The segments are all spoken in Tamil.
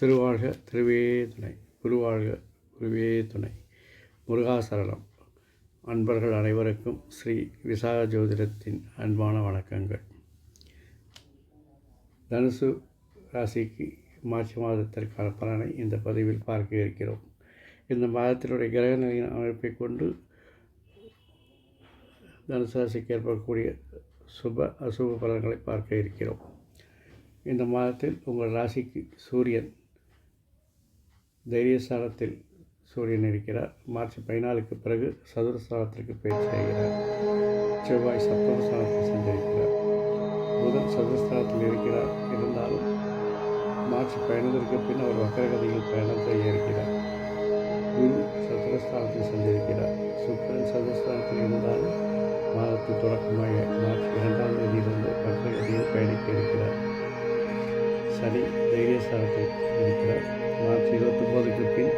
திருவாழ்க திருவே துணை. குருவாழ்க குருவே துணை. முருகாசரணம் அன்பர்கள் அனைவருக்கும் ஸ்ரீ விசாக ஜோதிடத்தின் அன்பான வணக்கங்கள். தனுசு ராசிக்கு மார்ச் மாதத்திற்கான பலனை இந்த பதிவில் பார்க்க இருக்கிறோம். இந்த மாதத்தினுடைய கிரகநிலையின் அமைப்பை கொண்டு தனுசு ராசிக்கு ஏற்படக்கூடிய சுப அசுப பலன்களை பார்க்க இருக்கிறோம். இந்த மாதத்தில் உங்கள் ராசிக்கு சூரியன் தைரியஸ்தானத்தில் சூரியன் இருக்கிறார். மார்ச் பதினாலுக்கு பிறகு சதுரஸ்தானத்திற்கு பயிற்சி செய்கிறார் செவ்வாய் சப்தமஸ்தானத்தில் சென்றிருக்கிறார் புதன் சதுரஸ்தானத்தில் இருக்கிறார். இருந்தாலும் மார்ச் பயணத்திற்கு பின் அவர் வக்கரகதியில் பயணம் செய்ய இருக்கிறார். குரு சதுரஸ்தானத்தில் சென்றிருக்கிறார் சுக்கரன் சதுரஸ்தானத்தில் இருந்தாலும் மாதத்து தொடக்கமாக மார்ச் இரண்டாம் தேதியிலிருந்து வக்கரகதியில் பயணிக்க இருக்கிறார். சனி தைரியஸ்தானத்தில் இருக்கிறார் மார்ச் இருபத்தொம்போதுக்கு பின்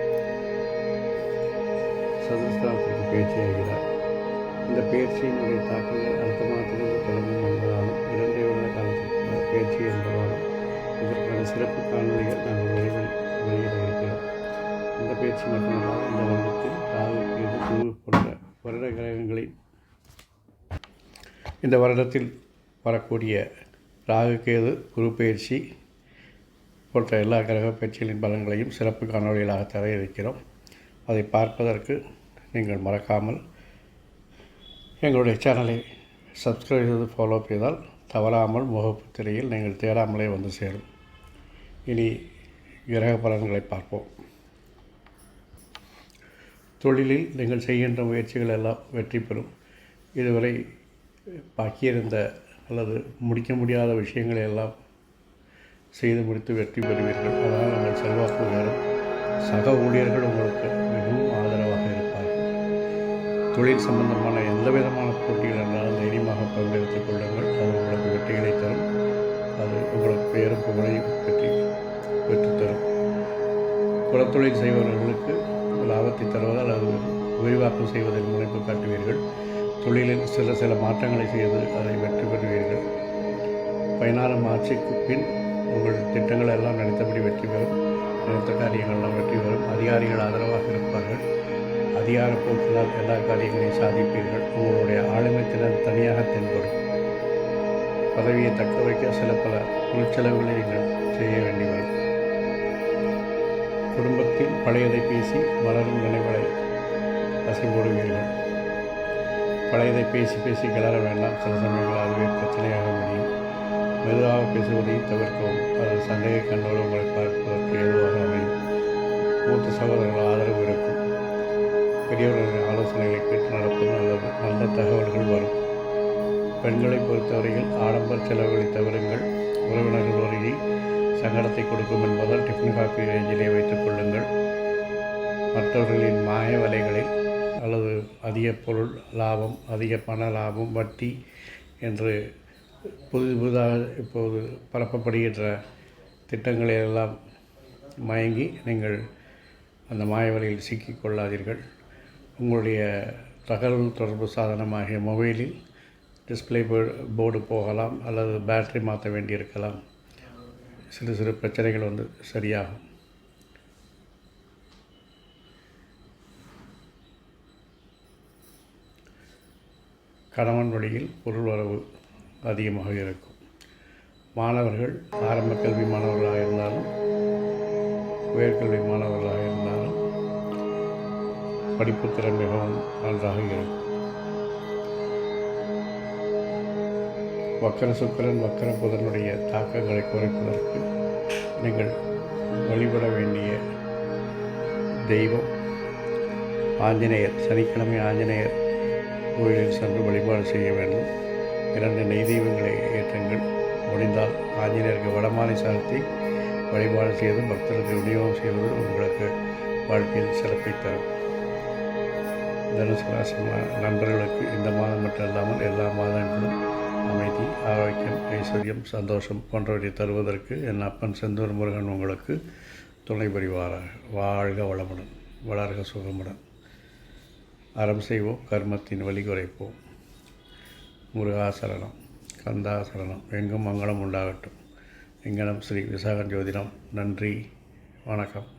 சதுஸ்தானத்திற்கு பயிற்சியாகிறார் இந்த பயிற்சியினுடைய தாக்கங்கள் அடுத்த மாதத்திலிருந்து தொடங்கும் என்பதாலும் இரண்டே உள்ள காலத்திற்கு பயிற்சி என்பதாலும் இதற்கான சிறப்பு காணொலிகள் நாங்கள் விரைவில் வெளியிட இருக்கிறோம் இந்த பயிற்சி மட்டுமல்லாமல் இந்த வருடத்தில் ராகு கேது குரு போன்ற வருட கிரகங்களின் இந்த வருடத்தில் வரக்கூடிய ராகு கேது குரு பயிற்சி போன்ற எல்லா கிரக பயிற்சிகளின் பலன்களையும் சிறப்பு காணொலிகளாக தர இருக்கிறோம் அதை பார்ப்பதற்கு நீங்கள் மறக்காமல் எங்களுடைய சேனலை சப்ஸ்கிரைப் செய்து ஃபாலோ செய்தால் தவறாமல் முகப்பு திரையில் நீங்கள் தேடாமலே வந்து சேரும். இனி கிரக பலன்களை பார்ப்போம். தொழிலில் நீங்கள் செய்கின்ற முயற்சிகள் எல்லாம் வெற்றி பெறும். இதுவரை பாக்கியிருந்த அல்லது முடிக்க முடியாத விஷயங்களை எல்லாம் செய்து முடித்து வெற்றி பெறுவீர்கள். அதனால் உங்கள் செல்வாக்கு உயரும் சக ஊழியர்கள் உங்களுக்கு மிகவும் ஆதரவாக இருப்பார்கள். தொழில் சம்பந்தமான எந்த விதமான போட்டிகள் என்றாலும் தைரியமாக பங்கெடுத்துக் கொள்ளுங்கள். அது உங்களுக்கு வெற்றிகளை தரும். அது உங்களுக்கு பெயரும் புகழையும் வெற்றி பெற்றுத்தரும். குலத்தொழில் செய்பவர்களுக்கு லாபத்தை தருவதால் அது விரிவாக்கம் செய்வதில் முனைப்பு காட்டுவீர்கள். தொழிலில் சில சில மாற்றங்களை செய்து அதை வெற்றி பெறுவீர்கள். பதினாறு மார்ச்சுக்கு பின் உங்கள் திட்டங்கள் எல்லாம் நினைத்தபடி வெற்றி பெறும். நினைத்த காரியங்கள்லாம் வெற்றி பெறும். அதிகாரிகள் ஆதரவாக இருப்பார்கள். அதிகார போக்கினால் எல்லா காரியங்களையும் சாதிப்பீர்கள். உங்களுடைய ஆளுமை திறன் தனியாக தென்படும். பதவியை தக்க வைக்க சில பல உள்செலவுகளை நீங்கள் செய்ய வேண்டி வரும். குடும்பத்தில் பழையதை பேசி வளரும் நினைவுகளை அசைபோடுவீர்கள். பழையதை பேசி பேசி கிளற வேண்டாம். சில சமயங்கள் அதுவே பிரச்சனையாக முடியும். மெதுவாக பேசுவதை தவிர்க்கவும். அது சந்தேக கண்ணோடு உங்களை பார்ப்பதற்கு ஏதுவாக அமையும். மூத்த சகோதரர்கள் ஆதரவு இருக்கும். பெரியவர்களின் ஆலோசனைகளை கேட்டு நடப்பது நல்லது. நல்ல தகவல்கள் வரும். பெண்களை பொறுத்தவரையில் ஆடம்பர செலவுகளை தவிருங்கள் உறவினர்கள் வருகை சங்கடத்தை கொடுக்கும் என்பதால் டிஃபன் காஃபி ரேஞ்சிலே வைத்துக் கொள்ளுங்கள். மற்றவர்களின் மாய வலைகளில் அல்லது அதிக பொருள் லாபம் அதிக பண லாபம் வட்டி என்று புது புதிதாக இப்போது பரப்பப்படுகின்ற திட்டங்களை எல்லாம் மயங்கி நீங்கள் அந்த மாயவலையில் சிக்கிக்கொள்ளாதீர்கள் உங்களுடைய தகவல் தொடர்பு சாதனமாகிய மொபைலில் டிஸ்பிளே போர்டு போகலாம் அல்லது பேட்டரி மாற்ற வேண்டியிருக்கலாம். சிறு சிறு பிரச்சனைகள் வந்து சரியாகும். கணவன் வழியில் பொருள் வரவு அதிகமாக இருக்கும். மாணவர்கள் ஆரம்ப கல்வி மாணவர்களாக இருந்தாலும் உயர்கல்வி மாணவர்களாக இருந்தாலும் படிப்பு திறன் மிகவும் நன்றாக இருக்கும். வக்கர சுக்கரன் வக்கர புதனுடைய தாக்கங்களை குறைப்பதற்கு நீங்கள் வழிபட வேண்டிய தெய்வம் ஆஞ்சநேயர். சனிக்கிழமை ஆஞ்சநேயர் கோயிலில் சென்று வழிபாடு செய்ய வேண்டும். இரண்டு நெய் தெய்வங்களை ஏற்றுங்கள். முடிந்தால் ஆஞ்சநேயருக்கு வடமாலை சார்த்தி வழிபாடு செய்து பக்தர்களுக்கு விநியோகம் செய்வது உங்களுக்கு வாழ்க்கையில் சிறப்பை தரும். தனுசு ராசி நண்பர்களுக்கு இந்த மாதம் மட்டும் இல்லாமல் எல்லா மாதங்களும் அமைதி ஆரோக்கியம் ஐஸ்வர்யம் சந்தோஷம் போன்றவற்றை தருவதற்கு என் அப்பன் செந்தூர் முருகன் உங்களுக்கு துணை புரிவாராக. வாழ்க வளமுடன் வளர்க சுகமுடன். அறம் செய்வோம் கர்மத்தின் வழி குறைப்போம். முருகாசரணம் கந்தாசரணம் எங்கும் மங்களம் உண்டாகட்டும். எங்கனம் ஸ்ரீ விசாகன் ஜோதிடம் நன்றி வணக்கம்.